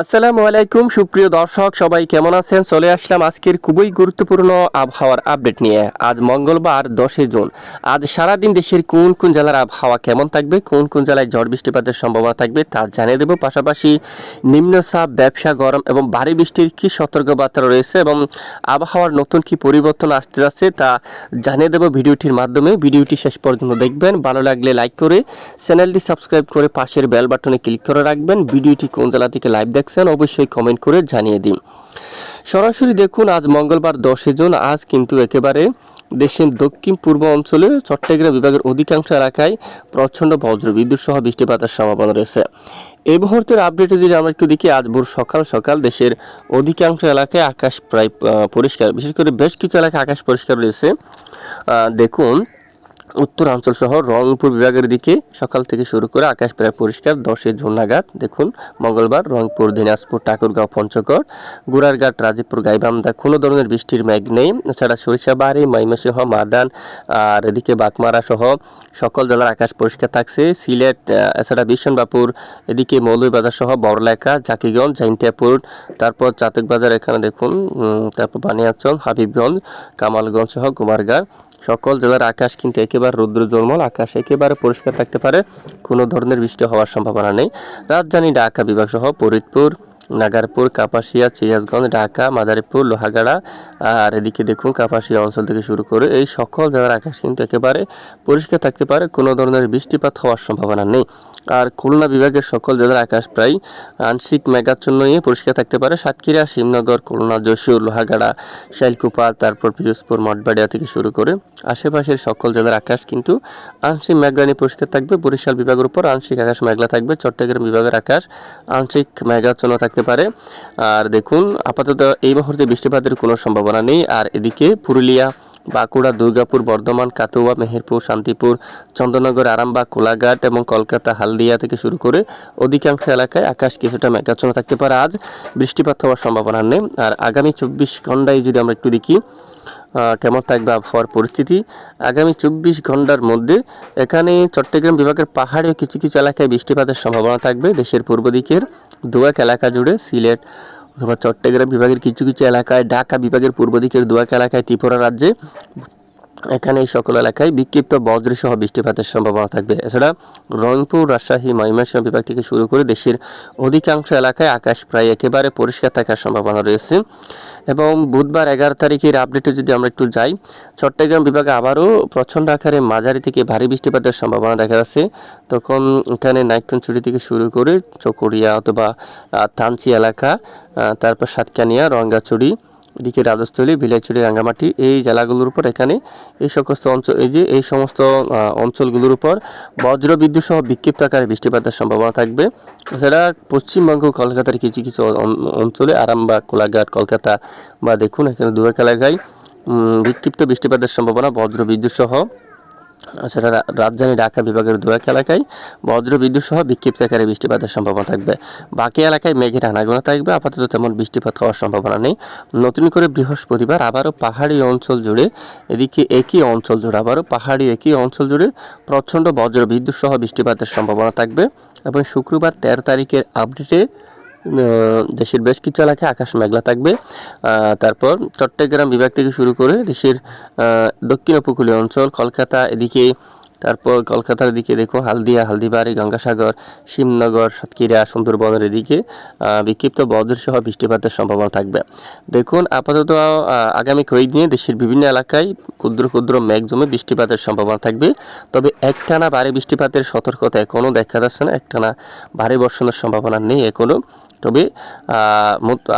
আসসালামু আলাইকুম, সুপ্রিয় দর্শক, সবাই কেমন আছেন? চলে আসলাম আজকের খুবই গুরুত্বপূর্ণ আবহাওয়ার আপডেট নিয়ে। আজ মঙ্গলবার, দশই জুন। আজ সারাদিন দেশের কোন কোন জেলার আবহাওয়া কেমন থাকবে, কোন কোন জেলায় ঝড় বৃষ্টিপাতের সম্ভাবনা থাকবে তা জানিয়ে দেব। পাশাপাশি নিম্নচাপ, ব্যবসা গরম এবং ভারী বৃষ্টির কী সতর্কবার্তা রয়েছে এবং আবহাওয়ার নতুন কি পরিবর্তন আসতে যাচ্ছে তা জানিয়ে দেব ভিডিওটির মাধ্যমে। ভিডিওটি শেষ পর্যন্ত দেখবেন। ভালো লাগলে লাইক করে চ্যানেলটি সাবস্ক্রাইব করে পাশের বেল বাটনে ক্লিক করে রাখবেন। ভিডিওটি কোন জেলা থেকে লাইভ দেখছেন, অবশ্যই কমেন্ট করে জানিয়ে দিন। সরাসরি দেখুন, আজ মঙ্গলবার দশই জুন, আজ কিন্তু একেবারে দেশের দক্ষিণ পূর্ব অঞ্চলে চট্টগ্রাম বিভাগের অধিকাংশ এলাকায় প্রচণ্ড বজ্র বিদ্যুৎ সহ বৃষ্টিপাতের সম্ভাবনা রয়েছে। এই মুহূর্তের আপডেটে যদি আমরা একটু দেখি, আজ ভোর সকাল সকাল দেশের অধিকাংশ এলাকায় আকাশ প্রায় পরিষ্কার। বিশেষ করে বেশ কিছু এলাকায় আকাশ পরিষ্কার রয়েছে। দেখুন উত্তরাঞ্চল সহ রংপুর বিভাগের দিকে সকাল থেকে শুরু করে আকাশ প্রায় পরিষ্কার, দশে জুন নাগাদ। দেখুন, মঙ্গলবার রংপুর, দিনাজপুর, ঠাকুরগাঁও, পঞ্চগড় গুড়ারঘাট রাজীবপুর, গাইবান্ধা, কোনো ধরনের বৃষ্টির মেঘ নেই। এছাড়া সরিষাবাড়ি, ময়মনসিংহ, মাদান, আর এদিকে বাগমারা সহ সকল জেলার আকাশ পরিষ্কার থাকছে। সিলেট এছাড়া বিশনবাপুর এদিকে মৌলভীবাজার সহ বড়লেখা জাকিগঞ্জ জাইন্তিয়াপুর তারপর চাতকবাজার, এখানে দেখুন তারপর বানিয়াচল, হাবিবগঞ্জ, কামালগঞ্জ সহ কুমারগাঁও সকল জেলার আকাশ কিন্তু একেবারে রুদ্র জলমল আকাশ একেবারে পরিষ্কার থাকতে পারে, কোনো ধরনের বৃষ্টি হওয়ার সম্ভাবনা নেই। রাজধানী ঢাকা বিভাগ সহ ফরিদপুর নাগারপুর, কাপাসিয়া, সিরাজগঞ্জ, ঢাকা, মাদারীপুর, লোহাগাড়া আর এদিকে দেখুন কাপাসিয়া অঞ্চল থেকে শুরু করে এই সকল জেলার আকাশ কিন্তু একেবারে পরিষ্কার থাকতে পারে, কোনো ধরনের বৃষ্টিপাত হওয়ার সম্ভাবনা নেই। আর খুলনা বিভাগের সকল জেলার আকাশ প্রায় আংশিক মেঘাচ্ছন্ন নিয়ে পরিষ্কার থাকতে পারে, সাতক্ষীরা, শিবনগর, খুলনা, যশোর, লোহাগাড়া শাইলকুপা তারপর পিরোজপুর, মঠবাড়িয়া থেকে শুরু করে আশেপাশের সকল জেলার আকাশ কিন্তু আংশিক মেঘলা নিয়ে পরিষ্কার থাকবে, বরিশাল বিভাগের উপর আংশিক আকাশ মেঘলা থাকবে, চট্টগ্রাম বিভাগের আকাশ আংশিক মেঘাচ্ছন্ন থাকতে পারে। আর দেখুন, আপাতত এই মুহূর্তে বৃষ্টিপাতের কোনো সম্ভাবনা নেই। আর এদিকে পুরুলিয়া, বাঁকুড়া, দুর্গাপুর, বর্ধমান কাতুয়া মেহেরপুর, শান্তিপুর চন্দ্রনগর আরামবাগ, কোলাঘাট এবং কলকাতা, হালদিয়া থেকে শুরু করে অধিকাংশ এলাকায় আকাশ কিছুটা মেঘাচ্ছন্ন থাকতে পারে। আজ বৃষ্টিপাত হওয়ার সম্ভাবনা নেই। আর আগামী চব্বিশ ঘন্টায় যদি আমরা একটু দেখি কেমন থাকবে আবহাওয়ার পরিস্থিতি? আগামী চব্বিশ ঘণ্টার মধ্যে এখানে চট্টগ্রাম বিভাগের পাহাড়ে কিছু কিছু এলাকায় বৃষ্টিপাতের সম্ভাবনা থাকবে। দেশের পূর্ব দিকের দুয়াক এলাকা জুড়ে সিলেট অথবা চট্টগ্রাম বিভাগের কিছু কিছু এলাকায় ঢাকা বিভাগের পূর্ব দিকের দুয়াক এলাকায় ত্রিপুরা রাজ্যে এখানে এই সকল এলাকায় বিক্ষিপ্ত বজ্র সহ বৃষ্টিপাতের সম্ভাবনা থাকবে। এছাড়া রংপুর, রাজশাহী, ময়মনসিংহ বিভাগ থেকে শুরু করে দেশের অধিকাংশ এলাকায় আকাশ প্রায় একেবারে পরিষ্কার থাকার সম্ভাবনা রয়েছে। এবং বুধবার এগারো তারিখের আপডেটে যদি আমরা একটু যাই, চট্টগ্রাম বিভাগে আবারও প্রচণ্ড আকারে মাঝারি থেকে ভারী বৃষ্টিপাতের সম্ভাবনা দেখা যাচ্ছে। তখন এখানে নাইকনচুরি থেকে শুরু করে চকরিয়া অথবা থানচি এলাকা তারপর সাতকানিয়া, রঙ্গাচুরি এদিকে রাজস্থলী বিলাইচুরি রাঙ্গামাটি এই জেলাগুলোর উপর এখানে এই সমস্ত অঞ্চল এই যে এই সমস্ত অঞ্চলগুলোর উপর বজ্র বিদ্যুৎ সহ বিক্ষিপ্ত আকারে বৃষ্টিপাতের সম্ভাবনা থাকবে। এছাড়া পশ্চিমবঙ্গ কলকাতার কিছু কিছু অঞ্চলে আরামবাগ কোলাঘাট কলকাতা বা দেখুন এখানে দুয়াক এলাকায় উম, বিক্ষিপ্ত বৃষ্টিপাতের সম্ভাবনা বজ্র বিদ্যুৎ সহ এছাড়া রা- রাজধানী ঢাকা বিভাগের দুয়াক এলাকায় বজ্র বিদ্যুৎ সহ বিক্ষিপ্ত আকারে বৃষ্টিপাতের সম্ভাবনা থাকবে। বাকি এলাকায় মেঘের আনাগোনা থাকবে, আপাতত তেমন বৃষ্টিপাত হওয়ার সম্ভাবনা নেই। নতুন করে বৃহস্পতিবার আবারও পাহাড়ি অঞ্চল জুড়ে, এদিকে একই অঞ্চল জুড়ে আবারও পাহাড়ি একই অঞ্চল জুড়ে প্রচণ্ড বজ্র বিদ্যুৎ সহ বৃষ্টিপাতের সম্ভাবনা থাকবে এবং শুক্রবার তেরো তারিখের আপডেটে দেশের বেশ কিছু এলাকায় আকাশ মেঘলা থাকবে। তারপর চট্টগ্রাম বিভাগ থেকে শুরু করে দেশের দক্ষিণ উপকূলীয় অঞ্চল, কলকাতা এদিকে, তারপর কলকাতার দিকে দেখো হালদিয়া, হালদিবাড়ি, গঙ্গাসাগর, শিবনগর, সাতক্ষীরা, সুন্দরবনের এদিকে বিক্ষিপ্ত বজ্রসহ বৃষ্টিপাতের সম্ভাবনা থাকবে। দেখুন, আপাতত আগামী কয়েকদিনে দেশের বিভিন্ন এলাকায় ক্ষুদ্র ক্ষুদ্র মেঘ জমে বৃষ্টিপাতের সম্ভাবনা থাকবে। তবে একটানা ভারী বৃষ্টিপাতের সতর্কতা এখনও দেখা যাচ্ছে না, একটানা ভারী বর্ষণের সম্ভাবনা নেই এখনও তবে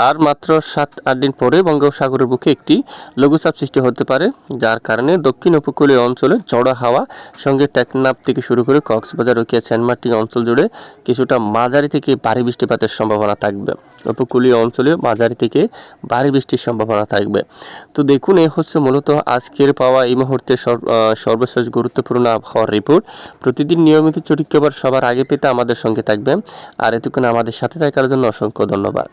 আর মাত্র সাত, আট দিন পরে বঙ্গোপসাগরের বুকে একটি লঘুচাপ সৃষ্টি হতে পারে, যার কারণে দক্ষিণ উপকূলীয় অঞ্চলে জড়ো হাওয়া, সঙ্গে টেকনাপ থেকে শুরু করে কক্সবাজার রকিয়া সেনমাটি অঞ্চল জুড়ে কিছুটা মাঝারি থেকে ভারী বৃষ্টিপাতের সম্ভাবনা থাকবে। উপকূলীয় অঞ্চলে মাঝারি থেকে ভারী বৃষ্টির সম্ভাবনা থাকবে। তো দেখুন, এ হচ্ছে মূলত আজকের পাওয়া এই মুহূর্তে সর্বশেষ গুরুত্বপূর্ণ আবহাওয়ার রিপোর্ট প্রতিদিন নিয়মিত চরিত্রবার সবার আগে পেতে আমাদের সঙ্গে থাকবেন। আর এতক্ষণ আমাদের সাথে থাকার জন্য অসংখ্য ধন্যবাদ।